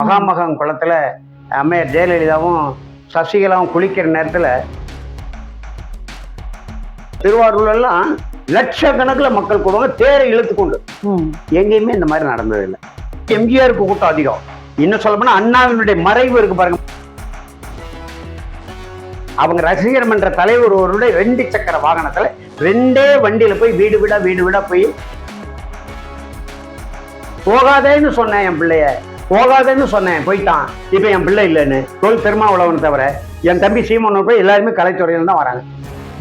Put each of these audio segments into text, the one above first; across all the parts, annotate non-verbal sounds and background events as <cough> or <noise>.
மகாமகம் குளத்துல அம்மையார் ஜெயலலிதாவும் சசிகலாவும் குளிக்கிற நேரத்துல திருவாரூர்லாம் லட்சக்கணக்கில் மக்கள் கூடுவாங்க தேரை இழுத்து கொண்டு. ம். எங்கேயுமே இந்த மாதிரி நடந்ததில்லை. எம்ஜிஆருக்கு கூட்டம் அதிகம். இன்னும் சொல்ல போனா அண்ணாவினுடைய மறைவு இருக்கு பாருங்க. அவங்க ரசிகர் மன்ற தலைவர் ஒருவருடைய ரெண்டு சக்கர வாகனத்துல ரெண்டே வண்டியில போய் வீடு வீடா வீடு வீடா போய் போகாதேன்னு சொன்னேன் என் பிள்ளைய. போகாதேன்னு சொன்னேன் போயிட்டான். இப்போ என் பிள்ளை இல்லைன்னு. தொல் திருமாவளவன் தவிர என் தம்பி சீமன் போய் எல்லாருமே கலைத்துறையில் தான் வராங்க.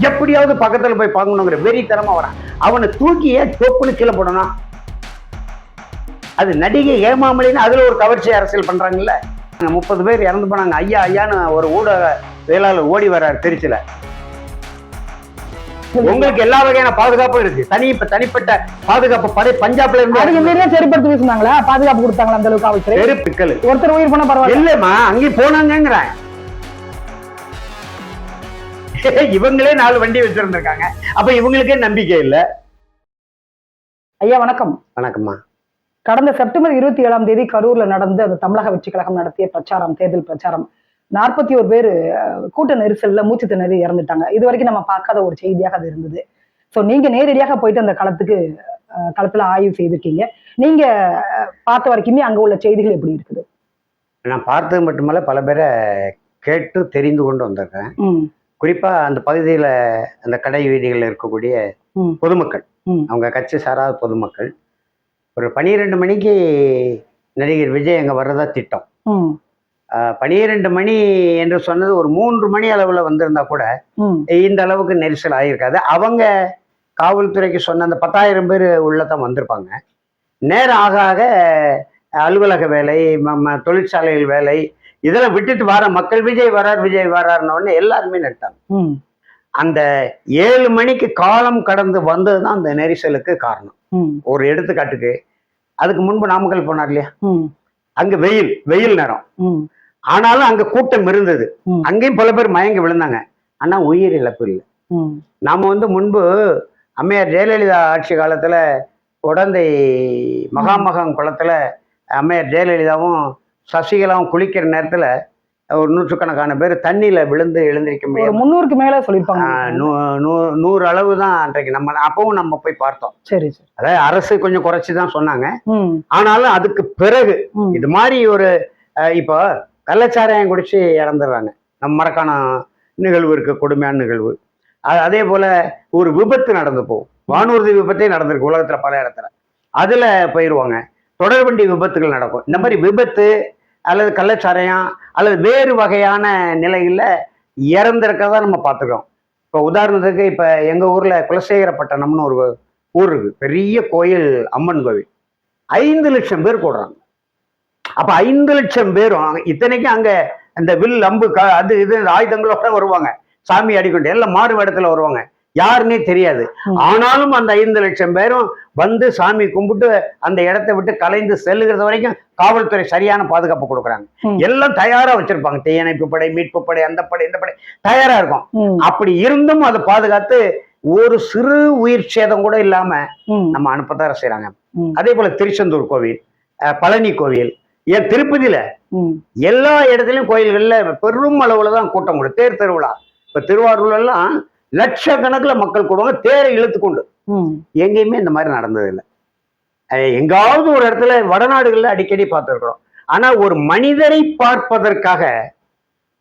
எப்படியாவது பக்கத்துல போய் பார்க்கணுங்கிற வெறித்தனமா வரான். அவனை தூக்கியே தொப்புன்னு கீழே போடணும் அது நடிகை ஏமாமலின்னு அதுல ஒரு கவர்ச்சி அரசியல் பண்றாங்கல்ல. முப்பது பேர் இறந்து போனாங்க. ஐயா ஐயான்னு ஒரு ஊடக வேளாளர் ஓடி வர்றார் திருச்சியில். உங்களுக்கு எல்லா வகையான பாதுகாப்பும் இருக்கு. தனி இப்ப தனிப்பட்ட பாதுகாப்பு படை பஞ்சாப்ல அதுக்கு இருந்து மீறியா செருப்படுத்தி வீசினாங்களா? பாதுகாப்பு கொடுத்தாங்களா அந்த அளவுக்கு காவல்துறை பெருப்பிக்கல் ஒருத்தர் உயிர் போனா பரவாயில்ல. இல்லம்மா அங்கேயும் போனாங்கிறேன் <laughs> இவங்களே நாலு வண்டி வச்சிருந்திருக்காங்க. அப்ப இவங்களுக்கே நம்பிக்கை இல்ல. ஐயா வணக்கம். வணக்கம்மா. கடந்த செப்டம்பர் இருபத்தி ஏழாம் தேதி கரூர்ல நடந்த அந்த தமிழக வெற்றி கழகம் நடத்திய பிரச்சாரம் தேர்தல் பிரச்சாரம். நாற்பத்தி ஒரு பேர் கூட்ட நெரிசல்ல மூச்சு திணறி இறந்துட்டாங்க. இது வரைக்கும் நம்ம பார்க்காத ஒரு செய்தியாக அது இருந்தது. ஸோ நீங்க நேரடியாக போயிட்டு அந்த களத்துக்கு களத்துல ஆய்வு செய்திருக்கீங்க. நீங்க பார்த்த வரைக்குமே அங்க உள்ள செய்திகள் எப்படி இருக்குது? நான் பார்த்தது மட்டுமல்ல பல பேரை கேட்டு தெரிந்து கொண்டு வந்திருக்கேன். ம். குறிப்பா அந்த பகுதியில அந்த கடை வீதிகளில் இருக்கக்கூடிய. பொதுமக்கள். அவங்க கட்சி சாராத பொதுமக்கள். ஒரு பனிரெண்டு மணிக்கு நடிகர் விஜய் அங்க வர்றதா திட்டம். பனிரெண்டு மணி என்று சொன்னது ஒரு மூன்று மணி அளவில் வந்திருந்தா கூட இந்த அளவுக்கு நெரிசல் ஆகியிருக்காது அவங்க காவல்துறைக்கு சொன்ன அந்த பத்தாயிரம் பேர் உள்ளதான் வந்திருப்பாங்க. நேரம் ஆக ஆக அலுவலக வேலை தொழிற்சாலைகள் வேலை இதெல்லாம் விட்டுட்டு வர மக்கள் விஜய் வரார் விஜய் வராருன்ன உடனே எல்லாருமே நிறுத்தாங்க. அந்த ஏழு மணிக்கு காலம் கடந்து வந்தது தான் அந்த நெரிசலுக்கு காரணம். ஒரு எடுத்துக்காட்டுக்கு அதுக்கு முன்பு நாமக்கல் போனார் இல்லையா? அங்க வெயில் வெயில் நேரம். ஆனாலும் அங்க கூட்டம் இருந்தது. அங்கேயும் பல பேர் மயங்கி விழுந்தாங்க. ஆனா உயிர் இழப்பு இல்லை. நாம வந்து முன்பு அம்மையார் ஜெயலலிதா ஆட்சி காலத்துல உடந்தை மகாமகம் குளத்துல அம்மையார் ஜெயலலிதாவும் சசிகலாவும் குளிக்கிற நேரத்துல ஒரு நூற்றுக்கணக்கான பேர் தண்ணியில விழுந்து எழுந்திருக்க முடியும் முன்னூறுக்கு மேல சொல்லியிருப்பாங்க. நூறு அளவு தான் அன்றைக்கு நம்ம அப்பவும் நம்ம போய் பார்த்தோம். சரி சரி. அதாவது அரசு கொஞ்சம் குறைச்சி தான் சொன்னாங்க ஆனாலும் அதுக்கு பிறகு இது மாதிரி ஒரு இப்போ கள்ளச்சாராயம் குடிச்சு இறந்துடுறாங்க. நம்ம மறக்கான நிகழ்வு இருக்க கொடுமையான நிகழ்வு. அது அதே போல ஒரு விபத்து நடந்து போகும். வானூர்தி விபத்தே நடந்திருக்கு உலகத்துல பல இடத்துல. அதுல போயிடுவாங்க தொடர்வண்டி விபத்துகள் நடக்கும். இந்த மாதிரி விபத்து அல்லது கள்ளச்சாராயம் அல்லது வேறு வகையான நிலையில இறந்திருக்கிறதா நம்ம பார்த்துக்கிறோம். இப்போ உதாரணத்துக்கு இப்போ எங்கள் ஊரில் குலசேகரப்பட்டினம்னு ஒரு ஊர் இருக்கு. பெரிய கோயில் அம்மன் கோவில். ஐந்து லட்சம் பேர் கூடுறாங்க அப்ப ஐந்து லட்சம் பேரும் இத்தனைக்கும் அங்க அந்த வில் அம்பு க- அது இது ஆயுதங்களோட வருவாங்க. சாமி அடிக்கொண்டு எல்லாம் மாறு வேடத்துல வருவாங்க. யாருன்னே தெரியாது. ஆனாலும் அந்த ஐந்து லட்சம் பேரும் வந்து சாமி கும்பிட்டு அந்த இடத்தை விட்டு கலைந்து செல்லுகிறது வரைக்கும் காவல்துறை சரியான பாதுகாப்பு கொடுக்குறாங்க. எல்லாம் தயாரா வச்சிருப்பாங்க. தீயணைப்பு படை மீட்பு படை அந்த படை இந்த படை. தயாரா இருக்கும். அப்படி இருந்தும் அதை பாதுகாத்து ஒரு சிறு உயிர் சேதம் கூட இல்லாம நம்ம அனுப்பத்தான் செய்றாங்க. ம். அதே போல திருச்செந்தூர் கோவில் பழனி கோவில் ஏன் திருப்பதியில எல்லா இடத்துலயும் கோயில்கள்ல பெரும் அளவுல தான் கூட்டம் கூடும் தேர் திருவிழா. இப்ப திருவாரூர்ல எல்லாம் லட்சக்கணக்குல மக்கள் கூடுவாங்க. தேரை இழுத்து கொண்டு. ம். எங்கேயுமே இந்த மாதிரி நடந்தது இல்லை எங்காவது ஒரு இடத்துல வடநாடுகள்ல அடிக்கடி பார்த்துருக்குறோம். ஆனா ஒரு மனிதரை பார்ப்பதற்காக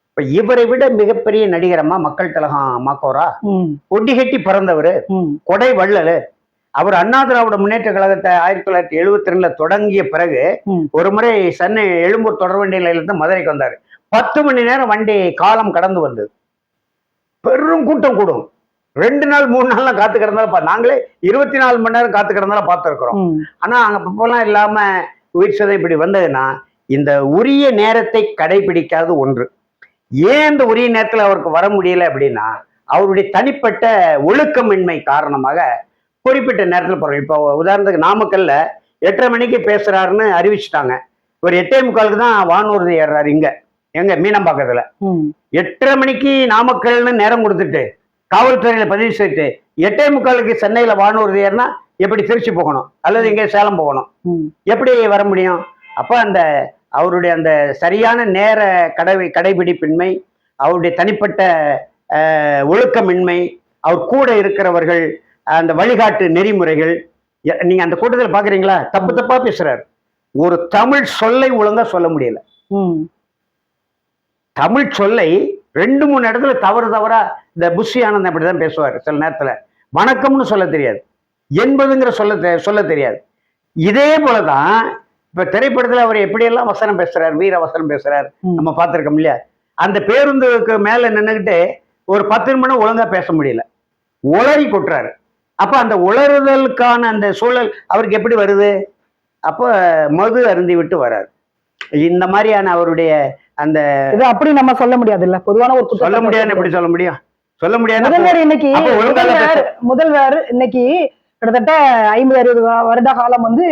இப்ப இவரை விட மிகப்பெரிய நடிகரம்மா மக்கள் திலகம் மாக்கோரா ம். ஒட்டிகட்டி பிறந்தவர். கொடை வள்ளல். அவர் அண்ணா திராவிட முன்னேற்ற கழகத்தை ஆயிரத்தி தொள்ளாயிரத்தி எழுபத்தி ரெண்டுல தொடங்கிய பிறகு. ஒரு முறை சென்னை எழும்பூர் தொடர்வண்டி நிலையிலிருந்து மதுரைக்கு வந்தார். பத்து மணி நேரம் வண்டி காலம் கடந்து வந்தது. பெரும் கூட்டம் கூடும். ரெண்டு நாள் மூணு நாள்லாம் காத்து கிடந்தாலும் நாங்களே இருபத்தி நாலு மணி நேரம் காத்து கிடந்தாலும் பார்த்துருக்குறோம். ஆனா அங்க இப்பெல்லாம் இல்லாம உயிர் சேதம் இப்படி வந்ததுன்னா இந்த உரிய நேரத்தை கடைபிடிக்காத ஒன்று. ஏன் இந்த உரிய நேரத்துல அவருக்கு வர முடியல அப்படின்னா அவருடைய தனிப்பட்ட ஒழுக்கமின்மை காரணமாக குறிப்பிட்ட நேரத்தில் போறோம். இப்போ உதாரணத்துக்கு நாமக்கல்ல எட்டரை மணிக்கு பேசுறாருன்னு அறிவிச்சிட்டாங்க. ஒரு எட்டே முக்காலுக்கு தான் வானூர்தி ஏறுறாரு இங்க. எங்க? மீனம்பாக்கத்துல. எட்டரை மணிக்கு நாமக்கல்னு நேரம் கொடுத்துட்டு காவல்துறையில பதிவு செய்துட்டு எட்டே முக்காலுக்கு சென்னையில வானூர்தி ஏறினா எப்படி திருச்சி போகணும்? அல்லது இங்கே சேலம் போகணும்? எப்படி வர முடியும்? அப்ப அந்த அவருடைய அந்த சரியான நேர கடை கடைபிடிப்பின்மை அவருடைய தனிப்பட்ட ஒழுக்கமின்மை அவர் கூட இருக்கிறவர்கள் அந்த வழிகாட்டு நெறிமுறைகள் நீங்க அந்த கூட்டத்தில் பாக்குறீங்களா? தப்பு தப்பா பேசுறாரு. ஒரு தமிழ் சொல்லை ஒழுங்கா சொல்ல முடியல. தமிழ் சொல்லை ரெண்டு மூணு இடத்துல தவறு தவறா இந்த புஷி ஆனந்த் அப்படிதான் பேசுவார் சில நேரத்துல. வணக்கம்னு சொல்ல தெரியாது. என்பதுங்கிற சொல்ல சொல்ல தெரியாது. இதே போலதான் இப்ப திரைப்படத்துல அவர் எப்படியெல்லாம் வசனம் பேசுறார் வீர வசனம் பேசுறார். நம்ம பார்த்திருக்கோம் இல்லையா? அந்த பேருந்துக்கு மேல நின்னுகிட்டு ஒரு பத்து நிமிடம் ஒழுங்கா பேச முடியல. உளறி கொட்டுறாரு. அப்ப அந்த உளறுதலுக்கான அந்த சூழல் அவருக்கு எப்படி வருது? அப்ப மது அருந்தி விட்டு வராரு. இந்த மாதிரியான அவருடைய அந்த இது அப்படி நம்ம சொல்ல முடியாது இல்ல பொதுவான ஒரு சொல்ல முடியாதுன்னு எப்படி சொல்ல முடியும்? சொல்ல முடியாது முதல்வர் இன்னைக்கு முதல்வர் இன்னைக்கு கிட்டத்தட்ட ஐம்பது அறுபது வருட காலம் வந்து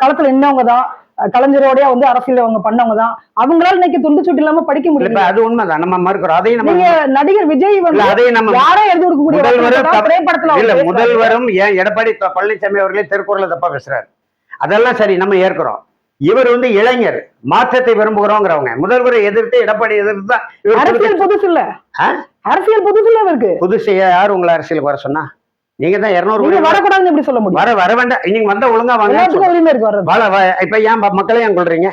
களத்துல நின்னவங்க தான் கலைஞரோடய வந்து அரசியல் அவங்க பண்ணவங்க தான் அவங்களால இன்னைக்கு துண்டு சுட்டு இல்லாம படிக்க முடியல. அது உண்மைதான். நம்ம மறுக்கிறோம் அதையும் நம்ம நீங்க நடிகர் விஜய் வந்து அதையும் நம்ம யாரோ எழுதி கொடுக்கக்கூடிய இல்ல. முதல்வரும் ஏன் எடப்பாடி பழனிசாமி அவர்களே திருக்குறளை தப்பா பேசுறாரு. அதெல்லாம் சரி நம்ம ஏற்கிறோம். இவர் வந்து இளைஞர். மாற்றத்தை விரும்புகிறோங்கிறவங்க. முதல்வரை எதிர்த்து எடப்பாடி எதிர்த்து தான் அரசியல் புதுசு இல்ல? அரசியல் புதுசு இல்ல இவருக்கு. புதுசு யார் உங்களை அரசியலுக்கு வர சொன்னா? நீங்க தான் இருநூறு கோடி வரக்கூடாதுன்னு எப்படி சொல்ல முடியும்? வர வர வேண்டாம். நீங்க வந்தா ஒழுங்கா வாங்க. உரிமை இருக்கு வர்றது. வாழ வ- இப்ப ஏன் மக்களை ஏன் கொள்றீங்க?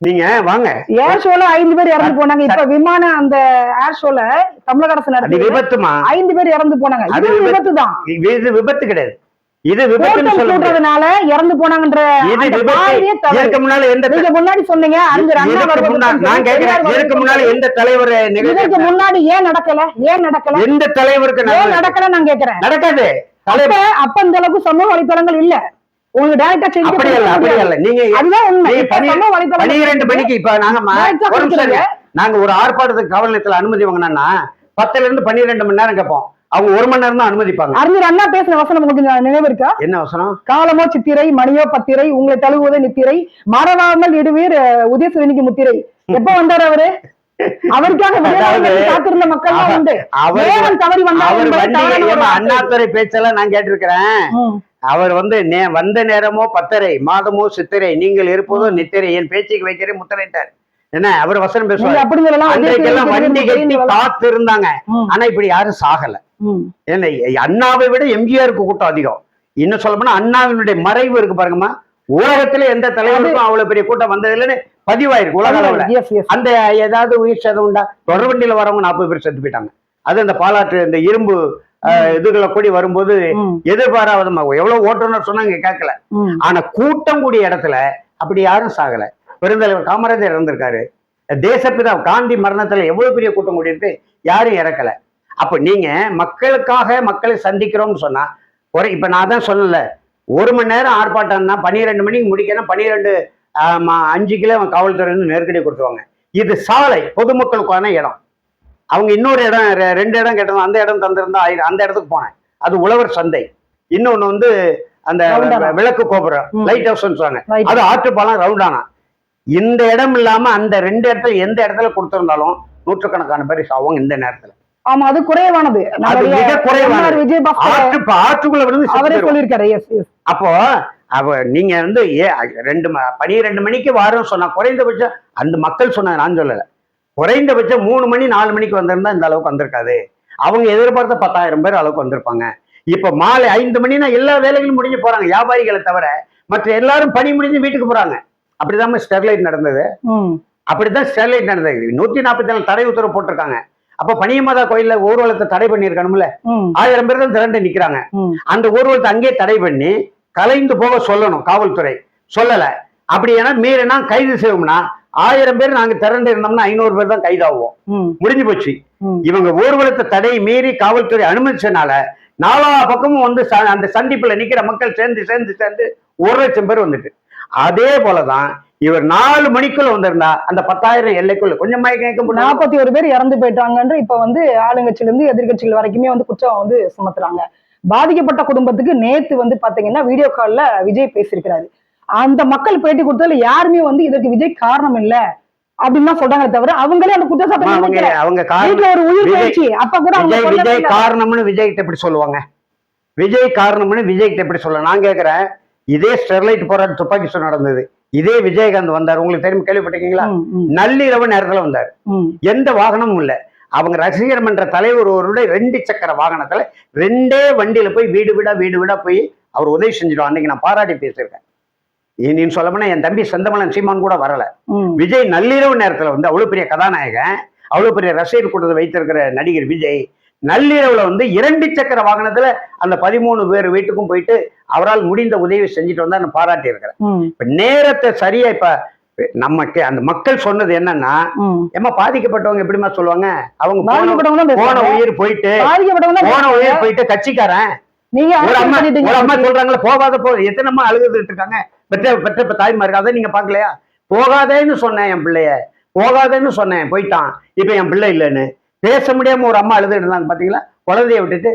நீங்க வாங்க. ஏர் ஷோல ஐந்து பேர் இறந்து போனாங்க. இப்ப விமான அந்த ஏர் ஷோல தமிழக அரசு விபத்துமா? ஐந்து பேர் இறந்து போனாங்க. அது இது. விபத்து. தான் இது விபத்து கிடையாது. இது விபத்துன்னு கூட்டுறதுனால இறந்து போனாங்கன்ற இது விபத்து. முன்னால எந்த நீங்க முன்னாடி சொன்னீங்க பத்தி நான் பெரியார் இதுக்கு முன்னால எந்த தலைவர் இதற்கு நிகழ்ச்சி முன்னாடி ஏன் நடக்கல? ஏன் நடக்கல? எந்த தலைவருக்கு ஏன்? நடக்கல நான் கேக்குறேன் நடக்காது. அப்ப அப்ப இந்த அளவுக்கு சமூக வலைத்தளங்கள் இல்ல. உங்களுக்கு டைரக்டா அப்படி அப்படி முடியாது. அல்ல. நீங்க அதுதான் உண்மை. சமூக வலைத்தளங்கள் பனிரெண்டு மணிக்கு இப்ப நாங்க. நாங்க ஒரு ஆர்ப்பாட்டத்துக்கு காவல் நிலையத்துல அனுமதி வாங்கினோம்னா பத்துல இருந்து பன்னிரெண்டு மணி நேரம் கேட்போம். அவங்க ஒரு மணி நேரம் தான் அனுமதிப்பாங்க. அறிஞர் அண்ணா பேசின வசனம் உங்களுக்கு நினைவு இருக்கா? என்ன வசனம்? காலமோ சித்திரை மணியோ பத்திரை உங்களை தழுவுவதே நித்திரை மறவாமல் இடுவீர் அஹ், உதயசூரியனுக்கு முத்திரை. எப்ப வந்தார் அவரு? அவருக்காக காத்திருந்த மக்கள் உண்டு. அவர் தவறி வந்தார். அண்ணாதுரை பேச்செல்லாம் நான் கேட்டிருக்கிறேன். அவர் வந்து வந்த நேரமோ பத்தரை மாதமோ சித்திரை நீங்கள் இருப்பதோ நித்திரை. என் பேச்சுக்கு வைக்கிறேன் முத்திரைட்டார் என்ன அவர் வசனம் பேசுவார். அப்படி சொல்லலாம் அன்றைக்கெல்லாம் வண்டி கட்டி காத்து இருந்தாங்க ஆனா இப்படி யாரும் சாகல. ம். ஏன்னா அண்ணாவை விட எம்ஜிஆருக்கு கூட்டம் அதிகம். இன்னும் சொல்ல போனா அண்ணாவினுடைய மறைவு இருக்கு பாருங்கம்மா. உலகத்துல எந்த தலைவருக்கும் அவ்வளவு பெரிய கூட்டம் வந்ததில்லைன்னு பதிவாயிருக்கு உலக அளவுல. அந்த ஏதாவது உயிர் சேதம் உண்டா? தொடர் வண்டியில வரவங்க நாற்பது பேர் செத்து போயிட்டாங்க. அது அந்த பாலாற்று இந்த இரும்பு இதுகளை கூடி வரும்போது எதிர்பாராத எவ்வளவு ஓட்டுநர் சொன்னாங்க கேட்கல. ஆனா கூட்டம் கூடிய இடத்துல அப்படி யாரும் சாகல. பெருந்தலைவர் காமராஜர் இறந்திருக்காரு. தேசப்பிதா காந்தி மரணத்துல எவ்வளவு பெரிய கூட்டம் கூடியிருக்கு? யாரும் இறக்கல. அப்ப நீங்க மக்களுக்காக மக்களை சந்திக்கிறோம்னு சொன்னா ஒரு இப்ப நான் தான் சொல்லல. ஒரு மணி நேரம் ஆர்ப்பாட்டம்னா பன்னிரெண்டு மணிக்கு முடிக்கணும் பன்னிரெண்டு அஞ்சு கிலோ அவன் காவல்துறை வந்து நெருக்கடி கொடுத்துருவாங்க. இது சாலை பொதுமக்களுக்கான இடம். அவங்க இன்னொரு இடம் ரெண்டு இடம் கேட்டோம் அந்த இடம் தந்திருந்தா ஆயிரம் அந்த இடத்துக்கு போனேன். அது உழவர் சந்தை. இன்னொன்னு வந்து அந்த. விளக்கு கோபுரம். லைட் ஹவுஸ் சொன்னாங்க. அது ஆற்றுப்பாலம் ரவுண்டானா இந்த இடம் இல்லாம அந்த ரெண்டு இடத்துல எந்த இடத்துல கொடுத்திருந்தாலும் நூற்றுக்கணக்கான பேர் சாவாங்க இந்த நேரத்துல. ஆமா அது குறைவானது. மிக குறைவானது. ஆற்றுக்குள்ள விழுந்து அவரே. சொல்லியிருக்காரு எஸ் எஸ் அப்போ அவ நீங்க வந்து ஏ ரெண்டு பனிரெண்டு மணிக்கு வாரம் சொன்னா குறைந்தபட்சம் அந்த மக்கள் சொன்ன நான் சொல்லல. குறைந்தபட்சம் மூணு மணி நாலு மணிக்கு வந்திருந்தா இந்த அளவுக்கு வந்திருக்காது. அவங்க எதிர்பார்த்த பத்தாயிரம் பேர் அளவுக்கு வந்திருப்பாங்க. இப்ப மாலை ஐந்து மணினா எல்லா வேலைகளும் முடிஞ்சு போறாங்க வியாபாரிகளை தவிர மற்ற எல்லாரும் பணி முடிஞ்சு வீட்டுக்கு போறாங்க. அப்படிதான் ஸ்டெர்லைட் நடந்தது. அப்படிதான் ஸ்டெர்லைட் நடந்தது. நூத்தி நாற்பத்தி நாலு தடை உத்தரவு போட்டிருக்காங்க. அப்ப பனியமாதா கோயில்ல ஊர்வலத்தை தடை பண்ணியிருக்கணும்ல? ம். ஆயிரம் பேர் தான் திரண்டு நிக்கிறாங்க. அந்த ஊர்வலத்தை அங்கேயே தடை பண்ணி கலைந்து போக சொல்லணும் காவல்துறை. சொல்லல. அப்படி ஏன்னா மீறினா கைது செய்வோம்னா ஆயிரம் பேர் நாங்க திரண்டு இருந்தோம்னா ஐநூறு பேர் தான் கைதாகுவோம். முடிஞ்சு போச்சு. இவங்க ஊர்வலத்தை தடை மீறி காவல்துறை அனுமதிச்சனால நாலா பக்கமும் வந்து அந்த சந்திப்புல நிக்கிற மக்கள் சேர்ந்து சேர்ந்து சேர்ந்து ஒரு லட்சம் பேர் வந்துட்டு. அதே போலதான் இவர் நாலு மணிக்குள்ள வந்திருந்தா அந்த பத்தாயிரம் எல்லைக்குள்ள கொஞ்சம் மயக்கம் நாற்பத்தி ஒரு பேர் இறந்து போயிட்டாங்கன்ற இப்ப வந்து ஆளுங்கட்சியில இருந்து எதிர்கட்சிகள் வரைக்குமே வந்து குற்றம் வந்து சுமத்துறாங்க. பாதிக்கப்பட்ட குடும்பத்துக்கு நேத்து வந்து பாத்தீங்கன்னா வீடியோ கால்ல விஜய் பேசியிருக்கிறாரு. அந்த மக்கள் பேட்டி கொடுத்ததுல யாருமே வந்து இதற்கு விஜய் காரணம் இல்ல அப்படின்னு தான் சொல்றாங்களே தவிர அவங்களே அந்த குற்றச்சாட்டை அவங்க வீட்டுல ஒரு உயிர் போயிடுச்சு அப்ப கூட விஜய் விஜய். காரணம்னு விஜய் கிட்ட எப்படி சொல்லுவாங்க? விஜய் காரணம்னு விஜய் கிட்ட எப்படி சொல்ல நான் கேக்குறேன். இதே ஸ்டெர்லைட் போராட்டம் துப்பாக்கி சூடு நடந்தது. இதே விஜயகாந்த் வந்தார். உங்களுக்கு தெரியும் கேள்விப்பட்டிருக்கீங்களா? நள்ளிரவு நேரத்துல வந்தார். எந்த வாகனமும் இல்லை. அவங்க ரசிகர் மன்ற தலைவர் ஒருவருடைய ரெண்டு சக்கர வாகனத்துல ரெண்டே வண்டியில போய் வீடு வீடா வீடு வீடா போய் அவர் உதவி செஞ்சிடும் அன்னைக்கு நான் பாராட்டி பேசியிருக்கேன். நீ சொல்ல போனா என் தம்பி செந்தமலன் சீமான் கூட வரல. விஜய் நள்ளிரவு நேரத்துல வந்து அவ்வளவு பெரிய கதாநாயகன் அவ்வளவு பெரிய ரசிகர் கூட்டத்தை வைத்திருக்கிற நடிகர் விஜய் நள்ளிரவுல வந்து இரண்டு சக்கர வாகனத்துல அந்த பதிமூணு பேர் வீட்டுக்கும் போயிட்டு அவரால் முடிந்த உதவி செஞ்சுட்டு வந்தா நான் பாராட்டி இருக்கிறேன். இப்ப நேரத்தை சரியா இப்ப நமக்கு அந்த மக்கள் சொன்னது என்னன்னா. ஏமா பாதிக்கப்பட்டவங்க எப்படிமா சொல்லுவாங்க? அவங்க போன-. உயிர் போயிட்டு போன. உயிர் போயிட்டு கட்சிக்காரன். நீங்க ஒரு அம்மா. ஒரு அம்மா சொல்றாங்களே போகாத போ எத்தனை அம்மா அழுதுட்டு இருக்காங்க? பெற்ற பெற்ற தாய்மாருக்கு அதை நீங்க பாக்கலையா போகாதேன்னு சொன்னேன் என் பிள்ளைய. போகாதேன்னு சொன்னேன் போயிட்டான். இப்ப என் பிள்ளை இல்லைன்னு. பேச முடியாம ஒரு அம்மா அழுதுட்டு இருந்தாங்க பாத்தீங்களா? குழந்தைய விட்டுட்டு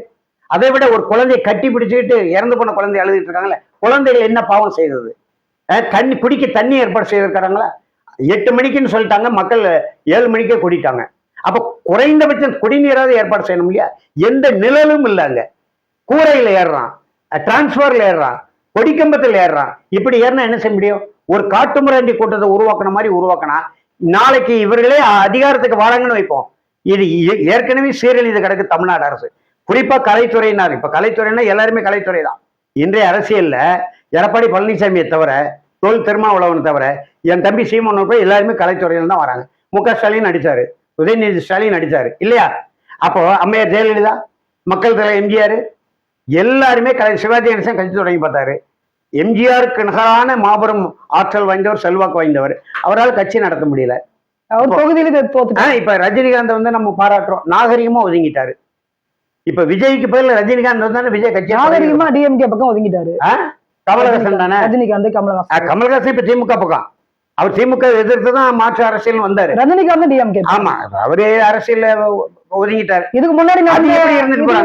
அதை விட ஒரு குழந்தைய கட்டி பிடிச்சிக்கிட்டு இறந்து போன குழந்தைய அழுதுட்டு இருக்காங்களே குழந்தைகள் என்ன பாவம் செய்தது? தண்ணி குடிக்க தண்ணி ஏற்பாடு செய்திருக்கிறாங்களா? எட்டு மணிக்குன்னு சொல்லிட்டாங்க மக்கள் ஏழு மணிக்கே குடிட்டாங்க அப்ப குறைந்தபட்சம் குடிநீராவது ஏற்பாடு செய்யணும் இல்லையா? எந்த நிழலும் இல்லைங்க. கூரையில் ஏறுறான் டிரான்ஸ்பர்ல ஏறுறான் கொடிக்கம்பத்தில் ஏறுறான். இப்படி ஏறினா என்ன செய்ய முடியும்? ஒரு காட்டுமிராண்டி கூட்டத்தை உருவாக்குன மாதிரி உருவாக்கினா நாளைக்கு இவர்களே அதிகாரத்துக்கு வாழங்கன்னு வைப்போம். இது ஏ- ஏற்கனவே சீரழிந்து கிடக்கு தமிழ்நாடு அரசு. குறிப்பா கலைத்துறையினார் இப்ப கலைத்துறைனா எல்லாருமே கலைத்துறை தான் இன்றைய அரசியல்ல எடப்பாடி பழனிசாமியை தவிர தொல் திருமாவளவன் தவிர என் தம்பி சீமன் போய் எல்லாருமே கலைத்துறையில தான் வராங்க. மு க ஸ்டாலின் நடிச்சாரு உதயநிதி ஸ்டாலின் நடிச்சாரு இல்லையா? அப்போ அம்மையார் ஜெயலலிதா மக்கள் தலை எம்ஜிஆர் எல்லாருமே கலை சிவாஜி கணேசன் கட்சி தொடங்கி பார்த்தாரு. எம்ஜிஆருக்கு நிகரான மாபெரும் ஆற்றல் வாய்ந்தவர் செல்வாக்கு வாய்ந்தவர். அவரால் கட்சி நடத்த முடியல. அவர் தொகுதியில இப்ப ரஜினிகாந்த் வந்து நம்ம பாராட்டுறோம். நாகரிகமா ஒதுங்கிட்டாரு. இப்ப விஜய்க்கு பதில் ரஜினிகாந்த் வந்தானே விஜய் கட்சி நாகரிகமா டிஎம்கே பக்கம் ஒதுங்கிட்டாரு. கமலஹாசன் தானே? ரஜினிகாந்த் கமலஹாசன். கமலஹாசன் இப்ப திமுக பக்கம். அவர் திமுக எதிர்த்து தான் மாற்று அரசியல் வந்தாரு. ரஜினிகாந்த் டிஎம்கே ஆமா அவரே அரசியல்ல ஒதுங்கிட்டாரு. இதுக்கு முன்னாடி?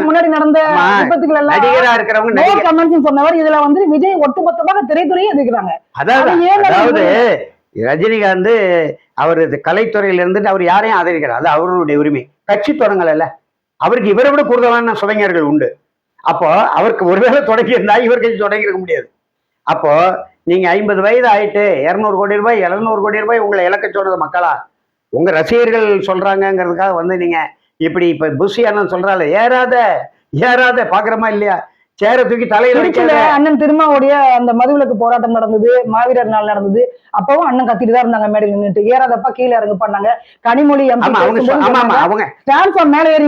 முன்னாடி நடந்த. விபத்துகள் எல்லாம் நடிகரா இருக்கிறவங்க சொன்னவர் இதுல வந்து விஜய் ஒட்டுமொத்தமாக திரைத்துறையை எதிர்க்கிறாங்க. அதாவது ரஜினிகாந்த் அவர் கலைத்துறையில இருந்துட்டு அவர் யாரையும் ஆதரிக்கிறார்? அது அவருடைய உரிமை. கட்சி தொடங்கல அவருக்கு இவரை விட கூடுதலான சுவைஞர்கள் உண்டு. அப்போ அவருக்கு ஒருவேளை தொடங்கி இருந்தா இவர் கட்சி முடியாது. அப்போ நீங்க ஐம்பது வயது ஆயிட்டு இரநூறு கோடி ரூபாய் எழுநூறு கோடி ரூபாய் உங்களை இலக்க சொல்றது மக்களா? உங்க ரசிகர்கள் சொல்றாங்கங்கிறதுக்காக வந்து நீங்க இப்படி இப்ப புஷி அண்ணன் சொல்றாரு ஏறாத ஏறாத பாக்குறமா இல்லையா? சேர தூக்கி தலையில திருச்சியில அண்ணன் திருமாவுடைய அந்த மதுவிலக்கு போராட்டம் நடந்தது மாவீரர் நாள் நடந்தது. அப்பவும் அண்ணன் கத்திட்டு தான் இருந்தாங்க மேடையில் நின்னுட்டு. ஏறாதப்பா கீழே இறங்கு பண்ணாங்க. கனிமொழி அவங்க டிரான்ஸ்பார்ம் மேலே ஏறி.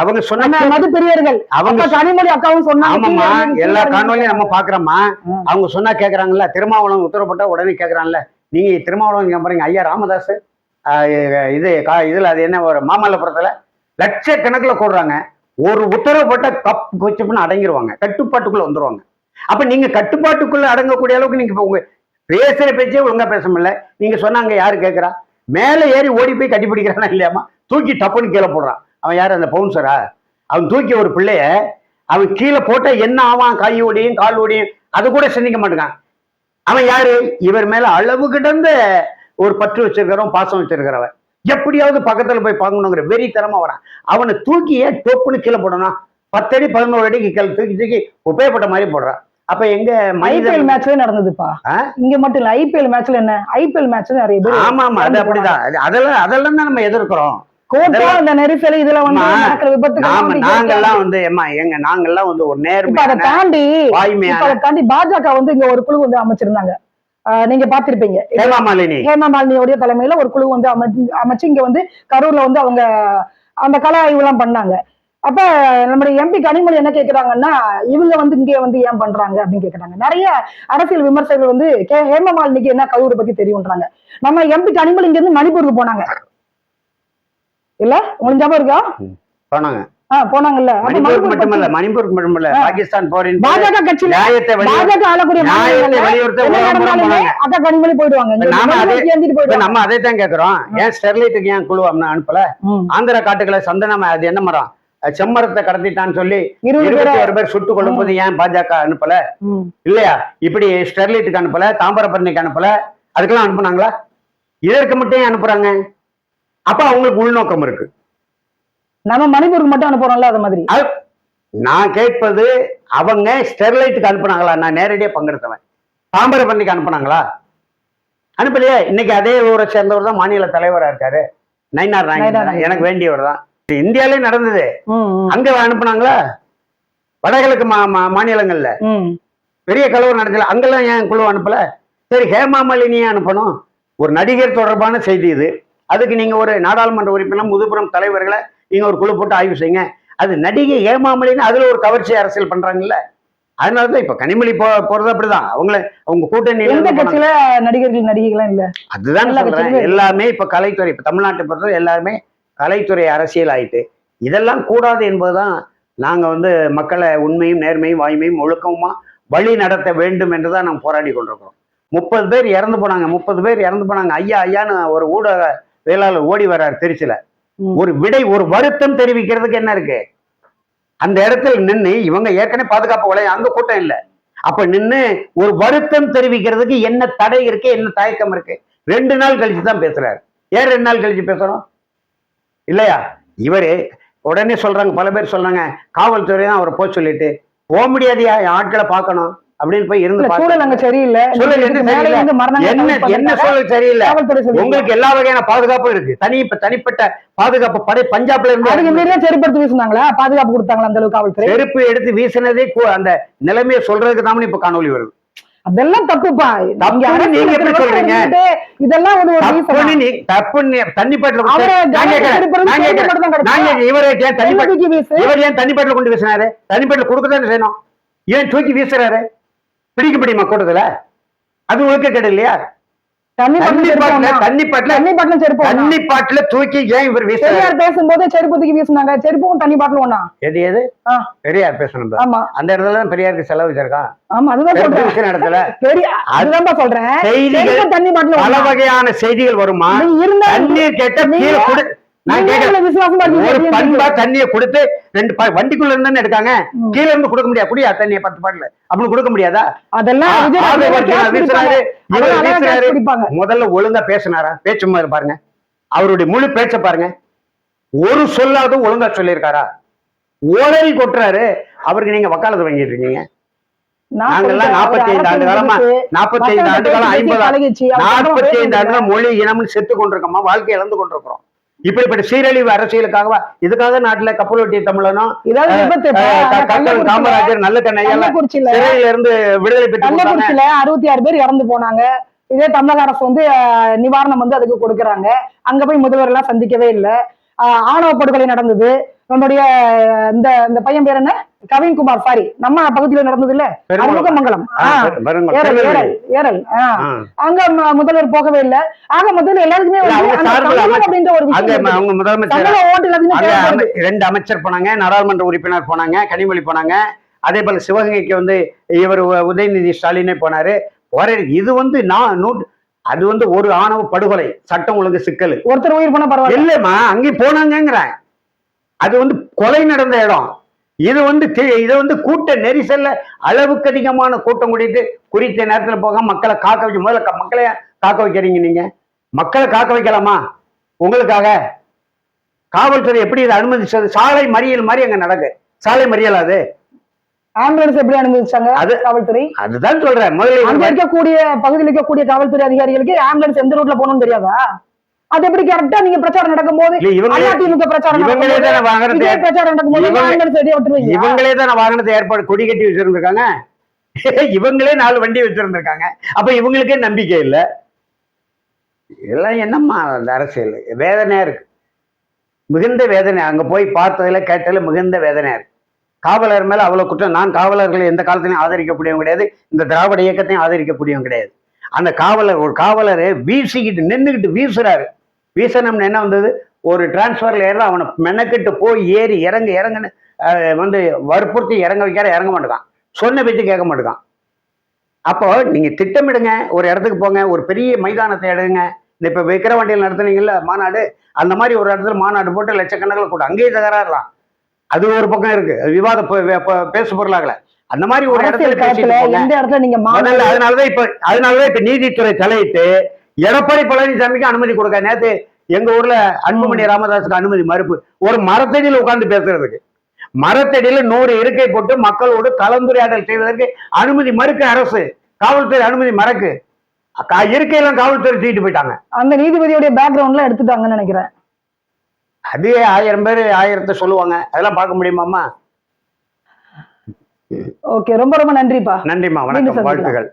அவங்க சொன்ன நம்ம மது பெரியர்கள் அவங்க கனிமொழி அக்காவும் சொன்னாங்க. எல்லா. காணொலியும் நம்ம பாக்குறோமா. அவங்க சொன்னா கேக்குறாங்கல்ல திருமாவளவன் உத்தரப்பட்டா உடனே கேக்குறான்ல. நீங்க திருமாவளவன் பாருங்க ஐயா ராமதாஸ் இது இதுல அது என்ன ஒரு மாமல்லபுரத்துல லட்சக்கணக்குல கூடுறாங்க ஒரு உத்தரவு போட்டால் கப் வச்சுப்புன்னு அடங்கிருவாங்க. கட்டுப்பாட்டுக்குள்ள வந்துருவாங்க. அப்ப நீங்க கட்டுப்பாட்டுக்குள்ள அடங்கக்கூடிய அளவுக்கு நீங்க இப்ப உங்க பேசுற பேச்சே ஒழுங்கா பேச முடியல. நீங்க சொன்னாங்க யாரு கேட்கறா மேல ஏறி ஓடி போய் கட்டி பிடிக்கிறானா இல்லையாமா? தூக்கி டப்புன்னு கீழே போடுறான். அவன் யாரு? அந்த பவுன்சரா அவன் தூக்கி ஒரு பிள்ளைய அவன் கீழே போட்டா என்ன ஆவான்? கை ஓடியும் கால் ஓடியும் அது கூட சிந்திக்க மாட்டேங்கான் அவன் யாரு? இவர் மேல அளவு கிடந்த ஒரு பற்று வச்சிருக்கிறவன் பாசம் வச்சிருக்கிறவன். எப்படியாவது பக்கத்துல போய் பார்க்கணுங்கிற வெறித்தனமா வரான். அவனை தூக்கி ஏன் டொப்புன்னு கீழே போடணும் பத்தடி பதினோரு அடிக்கு கீழே தூக்கி தூக்கி உபயோகப்பட்ட மாதிரி போடுறான். அப்ப எங்க ஐபிஎல் மேட்ச்ல நடந்ததுப்பா? இங்க மட்டும் இல்ல ஐபிஎல் மேட்ச்ல என்ன? ஐபிஎல் மேட்ச்ல நிறைய பேர் ஆமா ஆமா அது அப்படிதான். அது- அதெல்லாம் அதெல்லாம் தான் நம்ம எதிர்க்கிறோம். கோர்ட்டா இந்த நெரிசல் இதுல வந்து. நடக்கிற விபத்துகள் நாம வந்து நாங்கெல்லாம் வந்து ஏமா எங்க நாங்கெல்லாம் வந்து ஒரு இப்ப அதை தாண்டி அதை தாண்டி பாஜக வந்து இங்க ஒரு குழு வந்து அமைச்சிருந்தாங்க. நீங்க பாத்திருப்பீங்க ஹேமா மாலினி. ஹேமா மாலினியோடைய தலைமையில ஒரு குழு வந்து அமைச்சு இங்க வந்து கரூர்ல வந்து அவங்க அந்த கல ஆய்வு எல்லாம் பண்ணாங்க. அப்ப நம்முடைய எம்பி கனிமொழி என்ன கேக்குறாங்கன்னா இவங்க வந்து இங்க வந்து ஏன் பண்றாங்க அப்படின்னு கேக்குறாங்க. நிறைய அரசியல் விமர்சகர்கள் வந்து கே- ஹேமா மாலினிக்கு என்ன கரூரை பத்தி தெரியும்ன்றாங்க. நம்ம எம்பி கனிமொழி இங்க இருந்து மணிப்பூருக்கு போனாங்க. இல்ல? உங்களுக்கு ஞாபகம் இருக்கா? போனாங்க. போனாங்கல்ல. மணிப்பூருக்கு மணிப்பூர் மட்டுமல்ல மணிப்பூருக்கு மட்டுமல்ல. பாகிஸ்தான் போரின் பாஜக கட்சியில நியாயத்தை பாஜக ஆளக்கூடிய நியாயத்தை வலியுறுத்த. அக்கா கனிமொழி போயிடுவாங்க. நாம அதே- நம்ம அதை தான் கேக்குறோம். ஏன் ஸ்டெர்லைட்டுக்கு ஏன் குழு அனுப்பல. ஆந்திரா காட்டுகளை சந்தனம் அது என்ன மரம்? அது செம்மரத்தை கடத்திட்டான்னு சொல்லி இருபத்தி ஒரு பேர் சுட்டுக் கொள்ளும் போது ஏன் பாஜக அனுப்பல. இல்லையா? இப்படி ஸ்டெர்லைட்டுக்கு அனுப்பல தாம்பரபரணிக்கு அனுப்பல அதுக்கெல்லாம் அனுப்புனாங்களா? இதற்கு மட்டும் ஏன் அனுப்புறாங்க? அப்ப அவங்களுக்கு உள்நோக்கம் இருக்கு. நம்ம மணிப்பூருக்கு மட்டும் அனுப்புறோம்ல அது மாதிரி? நான் கேட்பது அவங்க ஸ்டெர்லைட்டுக்கு அனுப்புனாங்களா? நான் நேரடியாக பங்கெடுத்தவன். தாம்பரபரணிக்கு அனுப்புனாங்களா? அனுப்பலையே. இன்னைக்கு அதே ஊரை சேர்ந்தவர் தான் மாநில தலைவரா இருக்காரு. நயினார் நாயகன். எனக்கு வேண்டியவர் தான். இந்தியாலே நடந்தது. அங்க அனுப்புனாங்களா? வடகிழக்கு மாநிலங்கள்ல. பெரிய கலவரம் நடக்கல. அங்கெல்லாம் ஏன் குழு அனுப்பல? சரி ஹேமா மாலினியே அனுப்பணும். ஒரு நடிகர் தொடர்பான செய்தி இது. அதுக்கு நீங்க ஒரு நாடாளுமன்ற உறுப்பினர் முதுபுறம் தலைவர்களை நீங்க ஒரு குழு போட்டு ஆய்வு செய்யுங்க. அது நடிகை ஹேமா மாலினி அதுல ஒரு கவர்ச்சி அரசியல் பண்றாங்கல்ல. அதனாலதான் இப்ப கனிமொழி போ போறது அப்படிதான். அவங்கள அவங்க கூட்டணி எந்த கட்சியில நடிகர்கள் நடிகைகள்லாம் இல்ல? அதுதான் சொல்றேன். எல்லாமே இப்ப கலைத்துறை இப்ப தமிழ்நாட்டை பொறுத்தவரை எல்லாருமே கலைத்துறை அரசியல் ஆயிட்டு இதெல்லாம் கூடாது என்பதுதான் நாங்க வந்து மக்களை உண்மையும் நேர்மையும் வாய்மையும் ஒழுக்கமா வழி நடத்த வேண்டும் என்று தான் நாங்கள் போராடி கொண்டிருக்கிறோம். முப்பது பேர் இறந்து போனாங்க முப்பது பேர் இறந்து போனாங்க. ஐயா ஐயான்னு ஒரு ஊடக வேளாளர் ஓடி வர்றார் திருச்சியில. ஒரு விடை ஒரு வருத்தம் தெரிவிக்கிறதுக்கு என்ன இருக்கு? அந்த இடத்துல நின்று இவங்க ஏற்கனவே பாதுகாப்பு வளையம் அங்க கூட்டம் இல்லை. அப்ப நின்று ஒரு வருத்தம் தெரிவிக்கிறதுக்கு என்ன தடை இருக்கு என்ன தயக்கம் இருக்கு? ரெண்டு நாள் கழிச்சு தான் பேசுறாரு. ஏன் ரெண்டு நாள் கழிச்சு பேசுறோம் இல்லையா? இவரு உடனே சொல்றாங்க பல பேர் சொல்றாங்க காவல்துறை தான் அவரை போக சொல்லிட்டு. போக முடியாதியா என் ஆட்களை பார்க்கணும். அப்படின்னு போய் இருந்து சூழல் அங்க சரியில்லை. சூழல் என்ன என்ன சூழல் சரியில்லை? உங்களுக்கு எல்லா வகையான பாதுகாப்பும் இருக்கு. தனி இப்ப தனிப்பட்ட பாதுகாப்பு படை பஞ்சாப்ல அதுக்கு இருந்து மீறியா செருப்படுத்தி வீசுனாங்களா? பாதுகாப்பு கொடுத்தாங்களா அந்த அளவுக்கு காவல்துறை? செருப்பு எடுத்து வீசினதே அந்த நிலைமையை சொல்றதுக்கு தான் இப்ப காணொலி வருது. அதெல்லாம் தப்புப்பா. நீங்க எப்படி சொல்றீங்க? இதெல்லாம் ஒரு ஒரு தப்புன்னு? நீ தப்புன்னு தண்ணி பாட்டில தான்? கேட்கிறேன். இவரை ஏன் தண்ணி பாட்டில் தூக்கி வீசு. இவர் ஏன் தண்ணி பாட்டில் கொண்டு வீசினாரு? தண்ணி பாட்டில் கொடுக்கத்தானே செய்யணும். ஏன் தூக்கி வீசுறாரு? பிடிக்க முடியுமா கூட்டத்துல? அது ஒழுக்க இல்லையா தண்ணி பாட்டில் பாட்டில செருப்பு தண்ணி பாட்டில பாட்டில தூக்கி ஏன் இவர் பெரியார் பேசும்போது செருப்பு தூக்கி வீசுனாங்க. செருப்பும் தண்ணி பாட்டிலும் ஒண்ணா? எது எது. பெரியார் பேசணும். ஆமா. அந்த இடத்துல தான் பெரியாருக்கு செலவு வச்சிருக்கான். ஆமா அதுதான் சொல்றேன். இடத்துல பெரிய அதுதான்ப்பா சொல்றேன். செய்திகள் தண்ணி பாட்டிலும் பல? வகையான செய்திகள் வருமா? இருந்தா தண்ணீர் கேட்ட ஒரு பண்பா? தண்ணியை கொடுத்து ரெண்டு வண்டிக்குள்ள இருந்து எடுக்காங்க. கீழ இருந்து கொடுக்க முடியாது. குடியா தண்ணியை பத்து பாட்டில்? அப்படின்னு கொடுக்க முடியாதா? அதெல்லாம். முதல்ல ஒழுங்கா பேசினாரா? பேச்சு மாதிரி பாருங்க. அவருடைய முழு பேச்ச பாருங்க. ஒரு சொல்லாவது ஒழுங்கா சொல்லியிருக்காரா? ஓடல் கொட்டுறாரு. அவருக்கு நீங்க வக்காலத்து வாங்கிட்டு இருக்கீங்க. நாங்கெல்லாம் அவர் 45 ஆண்டு காலமா 45 மக்கள்கிட்ட ஆண்டு காலம் பேசி 50 பழகிச்சு. அவர் நாற்பத்தி ஐந்து ஆண்டுகள் மொழி இனம்னு செத்து கொண்டிருக்கோமா? வாழ்க்கை இழந்து கொண்டிருக்கிறோம். இப்படிப்பட்ட சீரழிவு அரசியலுக்காகவா? இதுக்காக நாட்டுல கப்பல் ஒட்டிய தமிழனும் காமராஜர் நல்ல சிறையில இருந்து விடுதலை பெற்று அறுபத்தி ஆறு பேர் இறந்து போனாங்க. இதே தமிழக அரசு வந்து நிவாரணம் வந்து அதுக்கு கொடுக்கறாங்க. அங்க போய் முதல்வர் எல்லாம் சந்திக்கவே இல்லை. ஆணவ படுகொலை நடந்தது. நம்முடைய இந்த இந்த பையன் பேர் என்ன? கவின்குமார் சாரி நம்ம பகுதியில நடந்தது இல்ல பெருங்குளம், ஏரல். அங்க முதல்வர் போகவே இல்லை. ஆக முதல்ல எல்லாருக்குமே அப்படின்ற ஒரு அங்க அவங்க முதலமைச்சர் அங்க ரெண்டு அமைச்சர் போனாங்க நாடாளுமன்ற உறுப்பினர் போனாங்க கனிமொழி போனாங்க. அதே போல சிவகங்கைக்கு வந்து இவர் உதயநிதி ஸ்டாலினே போனாரு. இது வந்து நான் நூ அது வந்து ஒரு ஆணவ படுகொலை சட்டம் ஒழுங்கு சிக்கல். ஒருத்தர் உயிர் போனா பரவாயில்ல. இல்லம்மா அங்கேயும் போனாங்கங்கிறேன் அது வந்து கொலை நடந்த இடம். இது வந்து இது வந்து கூட்ட நெரிசல்ல அளவுக்கு அதிகமான கூட்டம் கூட்டிட்டு குறித்த நேரத்துல போக மக்களை காக்க வைக்க முதல்ல மக்களை காக்க வைக்கிறீங்க நீங்க. மக்களை காக்க வைக்கலாமா? உங்களுக்காக. காவல்துறை எப்படி இதை அனுமதிச்சது? சாலை மறியல் மாதிரி அங்க நடக்கு. சாலை மறியல் அது? ஆம்புலன்ஸ் எப்படி அனுமதிச்சாங்க அது- காவல்துறை? அதுதான் சொல்றேன். முதல்ல அங்க இருக்கக்கூடிய பகுதியில் இருக்கக்கூடிய காவல்துறை அதிகாரிகளுக்கு ஆம்புலன்ஸ் எந்த ரூட்ல போகணும்னு தெரியாதா? அது எப்படி கரெக்டா நீங்க பிரச்சாரம் நடக்கும்போது அதிமுக பிரச்சாரம் இவங்களே தானே வாகனத்தை பிரச்சாரம் நடக்கும்போது இவங்களே தான் வாகனத்தை ஏற்பாடு? கொடி கட்டி வச்சிருந்திருக்காங்க. <laughs> இவங்களே நாலு வண்டி வச்சிருந்திருக்காங்க. அப்ப இவங்களுக்கே நம்பிக்கை இல்லை. இதெல்லாம் என்னம்மா அந்த அரசியல்? வேதனையா இருக்கு. மிகுந்த வேதனை. அங்க போய் பார்த்ததுல கேட்டதுல மிகுந்த வேதனையா இருக்கு. காவலர் மேல அவ்வளவு குற்றம். நான் காவலர்களை எந்த காலத்திலையும் ஆதரிக்கக்கூடியவங்க கிடையாது. இந்த திராவிட இயக்கத்தையும் ஆதரிக்கக்கூடியவங்க கிடையாது. அந்த காவலர் ஒரு காவலர் வீசிக்கிட்டு நின்றுக்கிட்டு வீசுறாரு. வீசணும்னு என்ன வந்தது? ஒரு டிரான்ஸ்ஃபர்ல ஏறல அவனை மெனக்கிட்டு போய் ஏறி இறங்கு இறங்குன்னு வந்து வற்புறுத்தி இறங்க வைக்காத இறங்க மாட்டேங்கான் சொன்ன பேச்சு கேட்க மாட்டேங்கான் அப்போ நீங்க திட்டமிடுங்க ஒரு இடத்துக்கு போங்க ஒரு பெரிய மைதானத்தை எடுங்க. இந்த இப்ப விக்கிரவாண்டியில் நடத்துனீங்கல்ல மாநாடு அந்த மாதிரி ஒரு இடத்துல மாநாடு போட்டு லட்சக்கணக்கில் கூட அங்கேயே தகராறுலாம் அது ஒரு பக்கம் இருக்கு. விவாத பேசு பொருளாகல. அந்த மாதிரி ஒரு இடத்துல. எந்த இடத்துல நீங்க அதனாலதான் இப்ப அதனாலதான் இப்ப நீதித்துறை தலையிட்டு எடப்பாடி பழனிசாமிக்கு அனுமதி கொடுக்க நேத்து எங்க ஊர்ல அன்புமணி ராமதாஸுக்கு அனுமதி மறுப்பு. ஒரு மரத்தடியில் உட்கார்ந்து பேசுறதுக்கு. மரத்தடியில நூறு இருக்கை போட்டு மக்களோடு கலந்துரையாடல் செய்வதற்கு அனுமதி மறுக்க அரசு. காவல்துறை அனுமதி மறக்கு. இருக்கையெல்லாம் காவல்துறை தூக்கிட்டு போயிட்டாங்க. அந்த நீதிபதியோடைய பேக்ரவுண்ட்லாம் எடுத்துட்டாங்கன்னு நினைக்கிறேன். அது ஆயிரம் பேர் ஆயிரத்தை சொல்லுவாங்க. அதெல்லாம் பார்க்க முடியுமாம்மா? ஓகே ரொம்ப ரொம்ப நன்றிப்பா. நன்றிம்மா வணக்கம். வாழ்த்துகள்